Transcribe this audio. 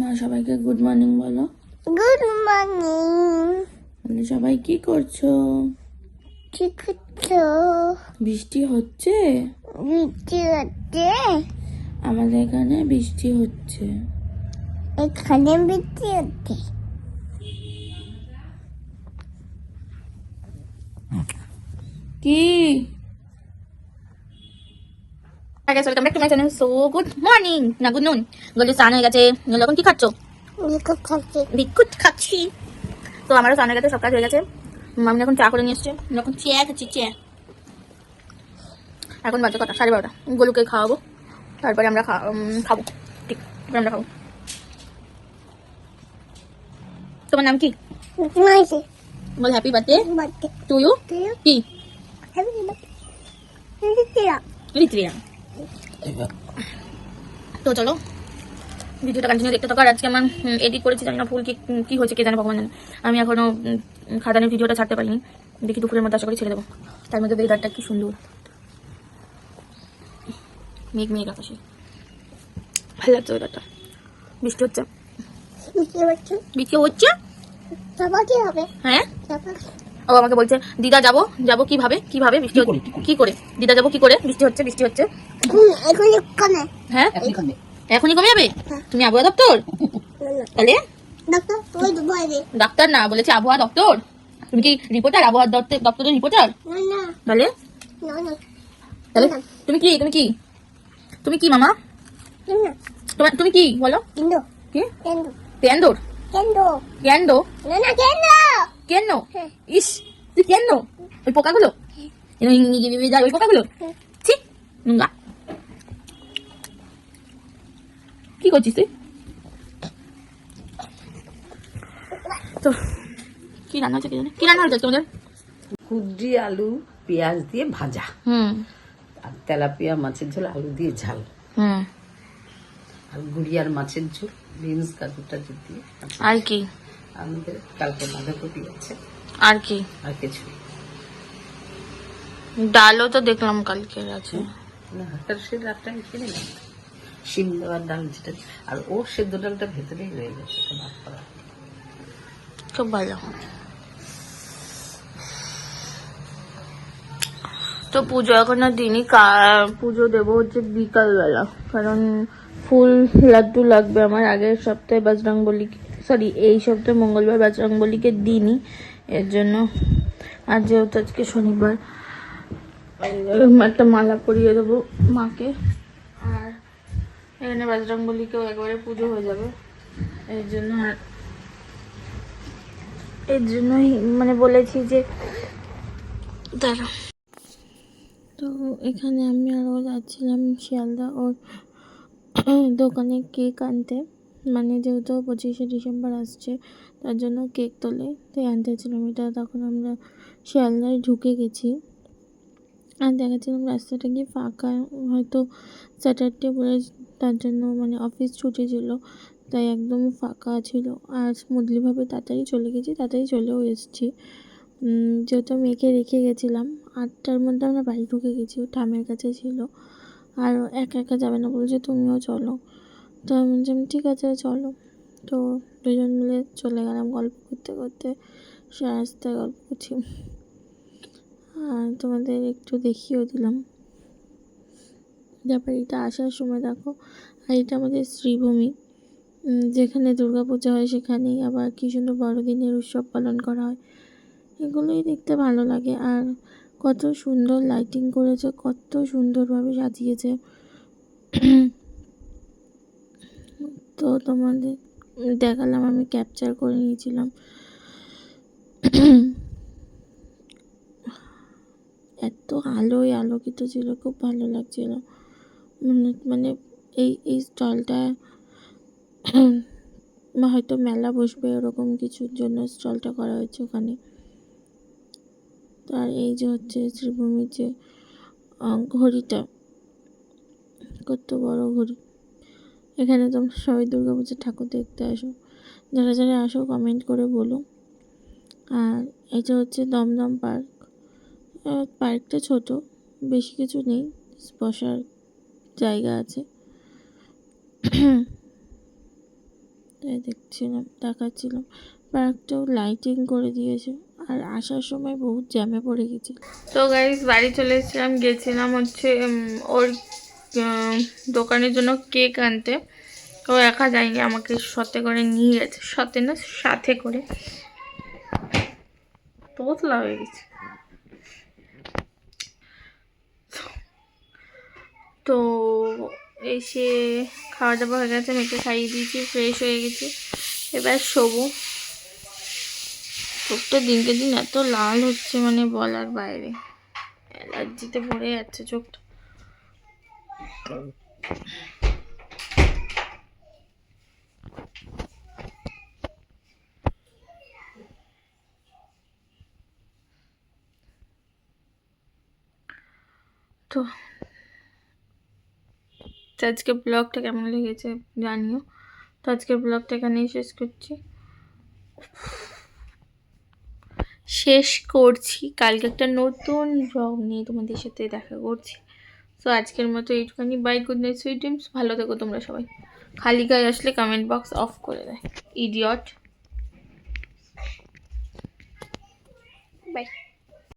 মা সবাইকে good morning বলো। গুড মর্নিং বলে সবাই কি করছ? ঠিক তো বৃষ্টি হচ্ছে? বৃষ্টি হচ্ছে? আমাদের এখানে বৃষ্টি হচ্ছে। এখানে বৃষ্টি হচ্ছে। কি? Guys, welcome back to my channel. So, good morning. না গুড নুন গলি স্নান হয়ে গেছে এখন কি খাচ্ছ লিখে খাচ্ছি বিকুট খাচ্ছি তো আমারও স্নান হয়ে গেছে সব কাজ হয়ে গেছে আমি এখন চা করে নিয়ে এসছে এখন চেয়ে খাচ্ছি চেয়ে এখন বাজে কটা সাড়ে বারোটা গলুকে খাওয়াবো তারপরে আমরা খাব ঠিক তারপরে আমরা খাব তোমার নাম কি বল হ্যাপি বার্থডে টু ইউ কি হ্যাপি বার্থডে রিত্রিয়া তো চলো ভিডিওটা কন্টিনিউ দেখতে থাকো। আর আজকে আমার এডিট করেছি জানি না ফুল কি কি হয়েছে কে জানে ভগবান জানে আমি এখনও খাদানের ভিডিওটা ছাড়তে পারিনি। দেখি দুপুরের মধ্যে আশা করি ছেড়ে দেবো। তার মধ্যে ওয়েদারটা কি সুন্দর। মেঘ মেঘ আকাশে। ভালো লাগছে ওয়েদারটা বৃষ্টি হচ্ছে? বৃষ্টি হচ্ছে। কি হবে হ্যাঁ? ও আমাকে বলছে দিদা যাব যাব কীভাবে? কীভাবে বৃষ্টি হচ্ছে? কি করে? দিদা যাব কি করে? বৃষ্টি হচ্ছে বৃষ্টি হচ্ছে। হুম, এখন এখানে হ্যাঁ এখানে এখনই কমে যাবে হ্যাঁ। তুমি আবহাওয়া দপ্তর তাহলে ডাক্তার না বলেছে আবহাওয়া দপ্তর তুমি কি রিপোর্টার আবহাওয়া দপ্তর দপ্তরের রিপোর্টার তাহলে তাহলে তুমি কি তুমি কি তুমি কি মামা তোমার তুমি কি বলো কি কেন্দ্র কেন হ্যাঁ। ইস তুই কেন ওই পোকাগুলো ওই পোকাগুলো হ্যাঁ। ঠিক নোংরা কি করছিস তুই তো কি রান্না হচ্ছে কি জানি কি রান্না হচ্ছে তোমাদের? কুদ্রি আলু পেঁয়াজ দিয়ে ভাজা। হুম। আর তেলাপিয়া মাছের ঝোল আলু দিয়ে ঝাল। হুম। আর গুড়িয়ার মাছের ঝোল বিনস কাজু টাজু দিয়ে আর কি? আমাদের কালকে বাঁধাকপি আছে। আর কি? আর কিছু। ডালও তো দেখলাম কালকে আছে। না সে আমি কিনে নিলাম। শিম দেওয়ার ডাল যেটা আর ও সেদ্ধ ডালটা ভেতরেই রয়ে গেছে ভাত করা। খুব ভালো। তো পুজো এখনও দিনই পুজো দেবো হচ্ছে বিকালবেলা, কারণ ফুল লাড্ডু লাগবে আমার। আগের সপ্তাহে বজরংবলী সরি এই সপ্তাহে মঙ্গলবার বজরংবলীকে দিনই এর জন্য আর যেহেতু আজকে শনিবার একটা মালা পরিয়ে দেবো মাকে। এখানে বজরংবলীকেও একবারে পুজো হয়ে যাবে। এর জন্য এর জন্যই মানে বলেছি যে দাঁড়া তো এখানে আমি আরও যাচ্ছিলাম শিয়ালদা ওর দোকানে কেক আনতে। মানে যেহেতু পঁচিশে ডিসেম্বর আসছে, তার জন্য কেক তোলে, তাই আনতে ছিলাম এটা তখন আমরা শিয়ালদায় ঢুকে গেছি। আর দেখাচ্ছিলাম রাস্তাটা কি ফাঁকা, হয়তো স্যাটারডে বলে তার জন্য মানে অফিস ছুটি ছিল, তাই একদম ফাঁকা ছিল। আর স্মুথলিভাবে তাড়াতাড়ি চলে গেছি, তাড়াতাড়ি চলেও এসেছি। যেহেতু মেয়েকে রেখে গেছিলাম, আটটার মধ্যে আমরা বাড়ি ঢুকে গেছি ঠামের কাছে ছিল। আর একা একা যাবে না, বলছে তুমিও চলো। তো আমি বলছিলাম ঠিক আছে, চলো। তো দুজন মিলে চলে গেলাম গল্প করতে করতে, সে রাস্তায় গল্প করছি। আর তোমাদের একটু দেখিয়েও দিলাম। তারপর এটা আসার সময় দেখো, আর এটা আমাদের শ্রীভূমি। যেখানে দুর্গাপূজা হয় সেখানেই আবার কী সুন্দর বড়দিনের উৎসব পালন করা হয়। এগুলোই দেখতে ভালো লাগে। আর কত সুন্দর লাইটিং করেছে, কত সুন্দরভাবে সাজিয়েছে। তো তোমাদের দেখালাম, আমি ক্যাপচার করে নিয়েছিলাম। এত আলোয় আলোকিত ছিল, খুব ভালো লাগছিল। মানে মানে এই এই স্টলটা হয়তো মেলা বসবে এরকম কিছুর জন্য স্টলটা করা হয়েছে ওখানে। আর এই যে হচ্ছে শ্রীভূমির যে ঘড়িটা, কত বড় ঘড়ি। এখানে তোমরা সবাই দুর্গা পুজোর ঠাকুর দেখতে আসো। যারা যারা আসো কমেন্ট করে বলো। আর এটা হচ্ছে দমদম পার্ক। পার্কটা ছোট, বেশি কিছু নেই, বসার জায়গা আছে। তাই দেখছিলাম, দেখাচ্ছিলাম। পার্কটাও লাইটিং করে দিয়েছে আর আসার সময় বহুত জ্যামে পড়ে গেছিল তো গাইজ বাড়ি চলে এসেছিলাম, গেছিলাম হচ্ছে ওর দোকানের জন্য কেক আনতে। ও একা যায়নি, আমাকে সাথে করে নিয়ে গেছে। সাথে না, সাথে করে। তোতলা হয়ে গেছে। তো এসে খাওয়া দাওয়া হয়ে গেছে, মেয়েকে খাইয়ে দিয়েছি ফ্রেশ হয়ে গেছি। এবার শোবো। চোখটা দিনকে দিন এত লাল হচ্ছে মানে বলার বাইরে। অ্যালার্জিতে ভরে যাচ্ছে চোখটা। তো তো আজকে ব্লগটা কেমন লেগেছে জানিও। তো আজকের ব্লগটা এখানেই শেষ করছি। শেষ করছি। কালকে একটা নতুন ব্লগ নিয়ে তোমাদের সাথে দেখা করছি। তো আজকের মতো এইটুখানি। Bye good night sweet dreams ভালো থেকো তোমরা সবাই। খালি গায়ে আসলে কমেন্ট বক্স অফ করে দেয়। Idiot by